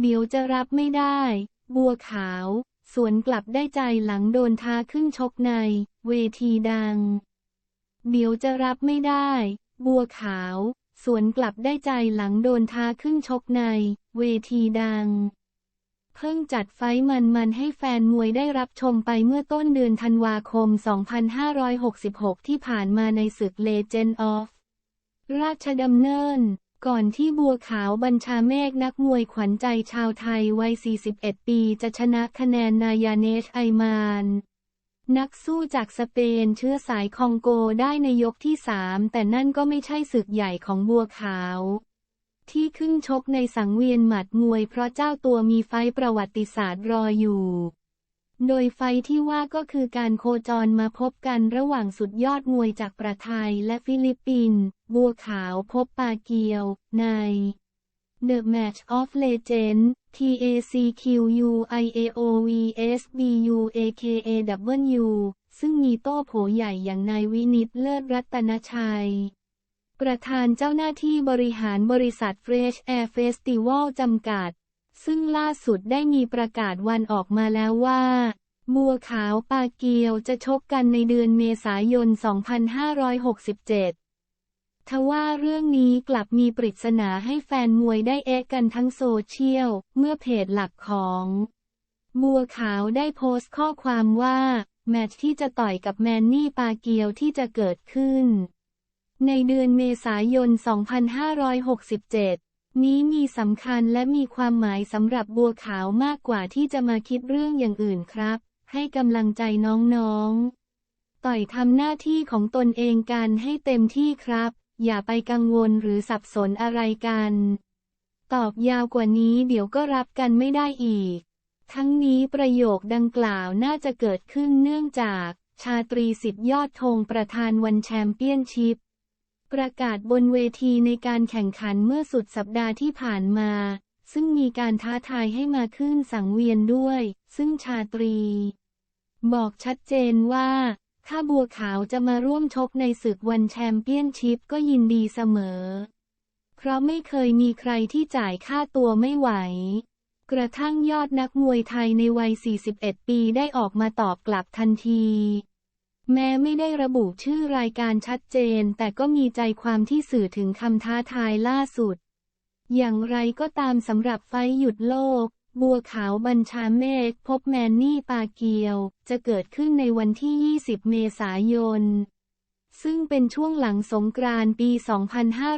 เดี๋ยวจะรับไม่ได้ บัวขาว สวนกลับได้ใจหลังโดนท้าขึ้นชกใน เวทีดัง เดี๋ยวจะรับไม่ได้ บัวขาว สวนกลับได้ใจหลังโดนท้าขึ้นชกใน เวทีดัง เพิ่งจัดไฟท์มันให้แฟนมวยได้รับชมไปเมื่อต้นเดือนธันวาคม 2566 ที่ผ่านมาในศึก Legend of ราชดำเนิน ก่อนที่บัวขาวบัญชาเมฆนักมวยขวัญใจชาวไทยวัย 41 ปีจะชนะคะแนนนายาเนชไอมานนักสู้จากสเปนเชื้อสายคองโกได้ในยกที่3แต่นั่นก็ไม่ใช่ศึกใหญ่ของบัวขาว ที่ขึ้นชกในสังเวียนหมัดมวยเพราะเจ้าตัวมีไฟประวัติศาสตร์รออยู่ โดยไฟที่ว่าก็คือการโคจรมาพบกันระหว่างสุดยอดมวยจากประไทยและฟิลิปปินส์บัวขาวพบปาเกียว ใน The Match of Legends TACQUIAOVSBUAKAW ซึ่งมีโต้โผใหญ่อย่างนายวินิตเลิศรัตนชัย ประธานเจ้าหน้าที่บริหารบริษัท Fresh Air Festival จำกัด ซึ่งล่าสุดได้มีประกาศวันออกมาแล้วว่า บัวขาวปาเกียวจะชกกันในเดือนเมษายน 2567 ทว่าเรื่องนี้กลับมีปริศนาให้แฟนมวยได้เอะกันทั้งโซเชียล เมื่อเพจหลักของบัวขาวได้โพสต์ข้อความว่า แมตช์ที่จะต่อยกับแมนนี่ปาเกียวที่จะเกิดขึ้น ในเดือนเมษายน 2567 นี้มีสำคัญและมีความหมายสำหรับบัวขาวมากกว่าที่จะมาคิดเรื่องอย่างอื่นครับ ให้กำลังใจน้องๆ ต่อยทำหน้าที่ของตนเองกันให้เต็มที่ครับ อย่าไปกังวลหรือสับสนอะไรกัน ตอบยาวกว่านี้เดี๋ยวก็รับกันไม่ได้อีก ทั้งนี้ประโยคดังกล่าวน่าจะเกิดขึ้นเนื่องจาก ชาตรีสิทธิ์ยอดธงประธานวันแชมเปี้ยนชิพ ประกาศบนเวทีในการแข่งขันเมื่อสุดสัปดาห์ที่ผ่านมา ซึ่งมีการท้าทายให้มาขึ้นสังเวียนด้วย ซึ่งชาตรี บอกชัดเจนว่า ถ้าบัวขาวจะมาร่วมชกในศึกวันแชมเปี้ยนชิพก็ยินดีเสมอ เพราะไม่เคยมีใครที่จ่ายค่าตัวไม่ไหว กระทั่งยอดนักมวยไทยในวัย 41 ปีได้ออกมาตอบกลับทันที แม้ไม่ได้ระบุชื่อรายการชัดเจน แต่ก็มีใจความที่สื่อถึงคำท้าทายล่าสุด อย่างไรก็ตามสำหรับไฟหยุดโลก บัวขาวบัญชาเมฆพบแมนนี่ปาเกียว จะเกิดขึ้นในวันที่ 20 เมษายน ซึ่งเป็นช่วงหลังสงกรานต์ปี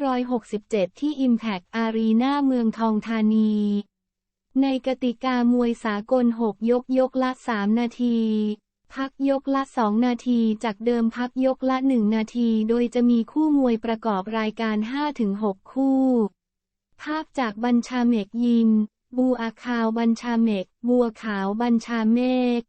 2567 ที่ Impact Arena เมืองทองธานี ในกติกามวยสากล 6 ยกยกละ 3 นาที พักยกละ 2 นาทีจากเดิมพักยกละ 1 นาที โดยจะมีคู่มวยประกอบรายการ 5-6 คู่ ภาพจากบัญชาเมกยิม บูอาคาวบัญชาเมก บัวขาวบัญชาเมก